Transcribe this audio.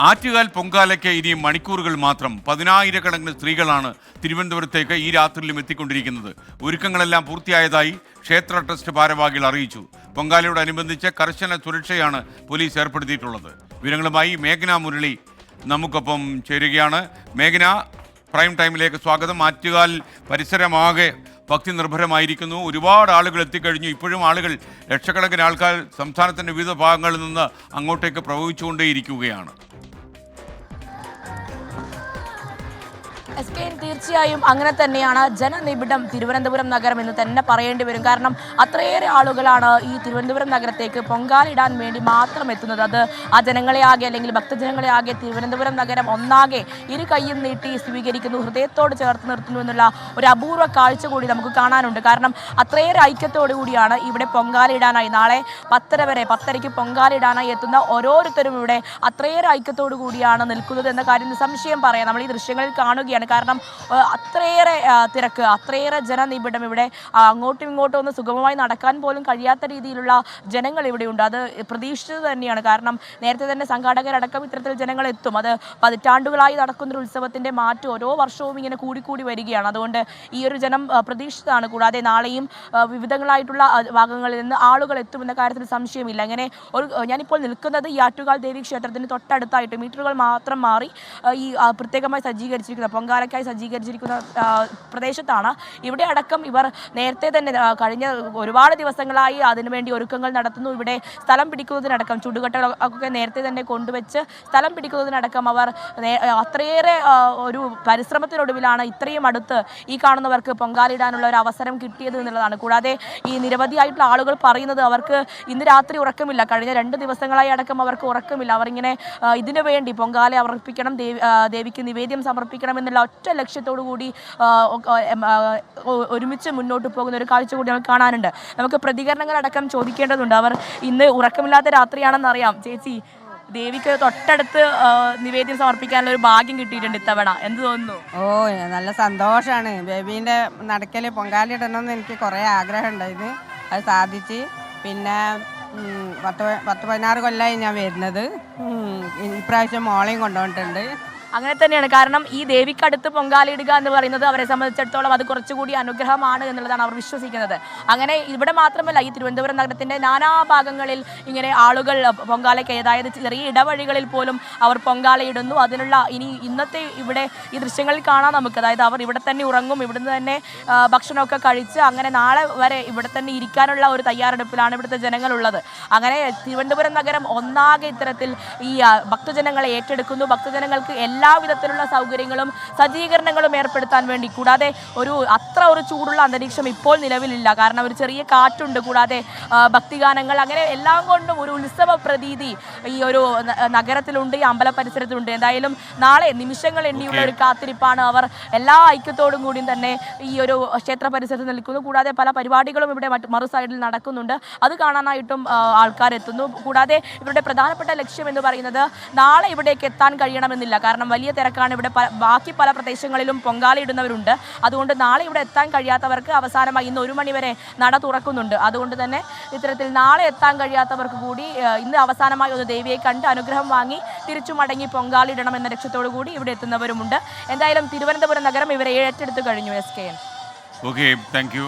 ആറ്റുകാൽ പൊങ്കാലയ്ക്ക് ഇനി മണിക്കൂറുകൾ മാത്രം. പതിനായിരക്കണക്കിന് സ്ത്രീകളാണ് തിരുവനന്തപുരത്തേക്ക് ഈ രാത്രിയിലും എത്തിക്കൊണ്ടിരിക്കുന്നത്. ഒരുക്കങ്ങളെല്ലാം പൂർത്തിയായതായി ക്ഷേത്ര ട്രസ്റ്റ് ഭാരവാഹികൾ അറിയിച്ചു. പൊങ്കാലയോടനുബന്ധിച്ച് കർശന സുരക്ഷയാണ് പോലീസ് ഏർപ്പെടുത്തിയിട്ടുള്ളത്. വിവരങ്ങളുമായി മേഘന മുരളി നമുക്കൊപ്പം ചേരുകയാണ്. മേഘന പ്രൈം ടൈമിലേക്ക് സ്വാഗതം. ആറ്റുകാൽ പരിസരമാകെ ഭക്തി നിർഭരമായിരിക്കുന്നു. ഒരുപാട് ആളുകൾ എത്തിക്കഴിഞ്ഞു. ഇപ്പോഴും ആളുകൾ ലക്ഷക്കണക്കിന് ആൾക്കാർ സംസ്ഥാനത്തിന്റെ വിവിധ ഭാഗങ്ങളിൽ നിന്ന് അങ്ങോട്ടേക്ക് പ്രവഹിച്ചുകൊണ്ടേയിരിക്കുകയാണ്. എസ് കെ തീർച്ചയായും അങ്ങനെ തന്നെയാണ് ജനനിബിഡം തിരുവനന്തപുരം നഗരം എന്ന് തന്നെ പറയേണ്ടി വരും. കാരണം അത്രയേറെ ആളുകളാണ് ഈ തിരുവനന്തപുരം നഗരത്തേക്ക് പൊങ്കാലിടാൻ വേണ്ടി മാത്രം എത്തുന്നത്. അത് ആ ജനങ്ങളെ ആകെ അല്ലെങ്കിൽ ഭക്തജനങ്ങളെ ആകെ തിരുവനന്തപുരം നഗരം ഒന്നാകെ ഇരു കൈയും നീട്ടി സ്വീകരിക്കുന്നു. ഹൃദയത്തോട് ചേർത്ത് നിർത്തുന്നു എന്നുള്ള ഒരു അപൂർവ കാഴ്ച കൂടി നമുക്ക് കാണാനുണ്ട്. കാരണം അത്രയേറെ ഐക്യത്തോടു കൂടിയാണ് ഇവിടെ പൊങ്കാലിടാനായി. നാളെ പത്തര വരെ പത്തരയ്ക്ക് പൊങ്കാലിടാനായി എത്തുന്ന ഓരോരുത്തരും ഇവിടെ അത്രയേറെ ഐക്യത്തോടു കൂടിയാണ് നിൽക്കുന്നത് എന്ന കാര്യം സംശയം പറയാം. നമ്മൾ ഈ ദൃശ്യങ്ങളിൽ കാണുകയാണ്. കാരണം അത്രയേറെ തിരക്ക് അത്രയേറെ ജനനിബിഡം ഇവിടെ അങ്ങോട്ടും ഇങ്ങോട്ടും ഒന്ന് സുഗമമായി നടക്കാൻ പോലും കഴിയാത്ത രീതിയിലുള്ള ജനങ്ങൾ ഇവിടെയുണ്ട് അത് പ്രതീക്ഷിച്ചത് തന്നെയാണ്. കാരണം നേരത്തെ തന്നെ സംഘാടകരടക്കം ഇത്തരത്തിൽ ജനങ്ങൾ എത്തും. അത് പതിറ്റാണ്ടുകളായി നടക്കുന്ന ഒരു ഉത്സവത്തിന്റെ മാറ്റം ഓരോ വർഷവും ഇങ്ങനെ കൂടിക്കൂടി വരികയാണ്. അതുകൊണ്ട് ഈ ഒരു ജനം പ്രതീക്ഷിച്ചതാണ്. കൂടാതെ നാളെയും വിവിധങ്ങളായിട്ടുള്ള ഭാഗങ്ങളിൽ നിന്ന് ആളുകൾ എത്തുമെന്ന കാര്യത്തിൽ സംശയമില്ല. അങ്ങനെ ഒരു ഞാനിപ്പോൾ നിൽക്കുന്നത് ഈ ആറ്റുകാൽ ദേവി ക്ഷേത്രത്തിന് തൊട്ടടുത്തായിട്ട് മീറ്ററുകൾ മാത്രം മാറി ഈ പ്രത്യേകമായി സജ്ജീകരിച്ചിരിക്കുന്ന പൊങ്കാലയ്ക്കായി സജ്ജീകരിച്ചിരിക്കുന്ന പ്രദേശത്താണ്. ഇവിടെ അടക്കം ഇവർ നേരത്തെ തന്നെ കഴിഞ്ഞ ഒരുപാട് ദിവസങ്ങളായി അതിനുവേണ്ടി ഒരുക്കങ്ങൾ നടത്തുന്നു. ഇവിടെ സ്ഥലം പിടിക്കുന്നതിനടക്കം ചുടുകട്ടകളൊക്കെ നേരത്തെ തന്നെ കൊണ്ടുവച്ച് സ്ഥലം പിടിക്കുന്നതിനടക്കം അവർ അത്രയേറെ ഒരു പരിശ്രമത്തിനൊടുവിലാണ് ഇത്രയും അടുത്ത് ഈ കാണുന്നവർക്ക് പൊങ്കാലിടാനുള്ള ഒരു അവസരം കിട്ടിയത് എന്നുള്ളതാണ്. കൂടാതെ ഈ നിരവധിയായിട്ടുള്ള ആളുകൾ പറയുന്നത് അവർക്ക് ഇന്ന് രാത്രി ഉറക്കമില്ല. കഴിഞ്ഞ രണ്ട് ദിവസങ്ങളായി അടക്കം അവർക്ക് ഉറക്കമില്ല. അവർ ഇതിനു വേണ്ടി പൊങ്കാല അർപ്പിക്കണം ദേവി ദേവിക്ക് നിവേദ്യം സമർപ്പിക്കണം എന്നുള്ള ഒറ്റ ലക്ഷ്യത്തോടു കൂടി ഒരുമിച്ച് മുന്നോട്ട് പോകുന്ന ഒരു കാഴ്ച കൂടി നമുക്ക് കാണാനുണ്ട്. നമുക്ക് പ്രതികരണങ്ങൾ അടക്കം ചോദിക്കേണ്ടതുണ്ട്. അവർ ഇന്ന് ഉറക്കമില്ലാത്ത രാത്രിയാണെന്നറിയാം ചേച്ചി ദേവിക്ക് തൊട്ടടുത്ത് നിവേദ്യം സമർപ്പിക്കാനുള്ള ഒരു ഭാഗ്യം കിട്ടിയിട്ടുണ്ട് ഇത്തവണ. എന്ത് തോന്നുന്നു? ഓ നല്ല സന്തോഷമാണ് ബേബീന്റെ നടക്കൽ പൊങ്കാലിടണമെന്ന് എനിക്ക് കുറേ ആഗ്രഹം ഉണ്ടായിരുന്നു അത് സാധിച്ച്. പിന്നെ പത്ത് പത്ത് പതിനാറ് കൊല്ലമായി ഞാൻ വരുന്നത്. ഇപ്രാവശ്യം മോളെയും കൊണ്ടുവന്നിട്ടുണ്ട്. അങ്ങനെ തന്നെയാണ്. കാരണം ഈ ദേവിക്കടുത്ത് പൊങ്കാലിടുക എന്ന് പറയുന്നത് അവരെ സംബന്ധിച്ചിടത്തോളം അത് കുറച്ചുകൂടി അനുഗ്രഹമാണ് എന്നുള്ളതാണ് അവർ വിശ്വസിക്കുന്നത്. അങ്ങനെ ഇവിടെ മാത്രമല്ല ഈ തിരുവനന്തപുരം നഗരത്തിന്റെ നാനാ ഭാഗങ്ങളിൽ ഇങ്ങനെ ആളുകൾ പൊങ്കാലയ്ക്ക് അതായത് ചെറിയ ഇടവഴികളിൽ പോലും അവർ പൊങ്കാലയിടുന്നു. അതിനുള്ള ഇനി ഇന്നത്തെ ഇവിടെ ഈ ദൃശ്യങ്ങളിൽ കാണാം നമുക്ക്. അതായത് അവർ ഇവിടെ തന്നെ ഉറങ്ങും ഇവിടുന്ന് തന്നെ ഭക്ഷണമൊക്കെ കഴിച്ച് അങ്ങനെ നാളെ വരെ ഇവിടെ തന്നെ ഇരിക്കാനുള്ള ഒരു തയ്യാറെടുപ്പിലാണ് ഇവിടുത്തെ ജനങ്ങളുള്ളത്. അങ്ങനെ തിരുവനന്തപുരം നഗരം ഒന്നാകെ ഇത്തരത്തിൽ ഈ ഭക്തജനങ്ങളെ ഏറ്റെടുക്കുന്നു. ഭക്തജനങ്ങൾക്ക് എല്ലാ വിധത്തിലുള്ള സൗകര്യങ്ങളും സജ്ജീകരണങ്ങളും ഏർപ്പെടുത്താൻ വേണ്ടി കൂടാതെ ഒരു അത്ര ഒരു ചൂടുള്ള അന്തരീക്ഷം ഇപ്പോൾ നിലവിലില്ല. കാരണം ഒരു ചെറിയ കാറ്റുണ്ട്. കൂടാതെ ഭക്തിഗാനങ്ങൾ അങ്ങനെ എല്ലാം കൊണ്ടും ഒരു ഉത്സവ പ്രതീതി ഈ ഒരു നഗരത്തിലുണ്ട് ഈ അമ്പല പരിസരത്തുണ്ട് എന്തായാലും നാളെ നിമിഷങ്ങൾ എണ്ണിയുള്ള ഒരു കാത്തിരിപ്പാണ് അവർ എല്ലാ ഐക്യത്തോടും കൂടിയും തന്നെ ഈ ഒരു ക്ഷേത്ര പരിസരത്ത് നിൽക്കുന്നു. കൂടാതെ പല പരിപാടികളും ഇവിടെ മറ്റു മറു സൈഡിൽ നടക്കുന്നുണ്ട്. അത് കാണാനായിട്ടും ആൾക്കാർ എത്തുന്നു കൂടാതെ ഇവരുടെ പ്രധാനപ്പെട്ട ലക്ഷ്യം എന്ന് പറയുന്നത് നാളെ ഇവിടേക്ക് എത്താൻ കഴിയണമെന്നില്ല. കാരണം വലിയ തിരക്കാണ്. ഇവിടെ ബാക്കി പല പ്രദേശങ്ങളിലും പൊങ്കാലയിടുന്നവരുണ്ട്. അതുകൊണ്ട് നാളെ ഇവിടെ എത്താൻ കഴിയാത്തവർക്ക് അവസാനമായി ഇന്ന് ഒരു മണിവരെ നട തുറക്കുന്നുണ്ട്. അതുകൊണ്ട് തന്നെ ഇത്തരത്തിൽ നാളെ എത്താൻ കഴിയാത്തവർക്ക് കൂടി ഇന്ന് അവസാനമായി ഒന്ന് ദേവിയെ കണ്ട് അനുഗ്രഹം വാങ്ങി തിരിച്ചു മടങ്ങി പൊങ്കാലിടണം എന്ന ലക്ഷ്യത്തോടു കൂടി ഇവിടെ എത്തുന്നവരുമുണ്ട്. എന്തായാലും തിരുവനന്തപുരം നഗരം ഇവരെ ഏറ്റെടുത്തു കഴിഞ്ഞു S K N okay thank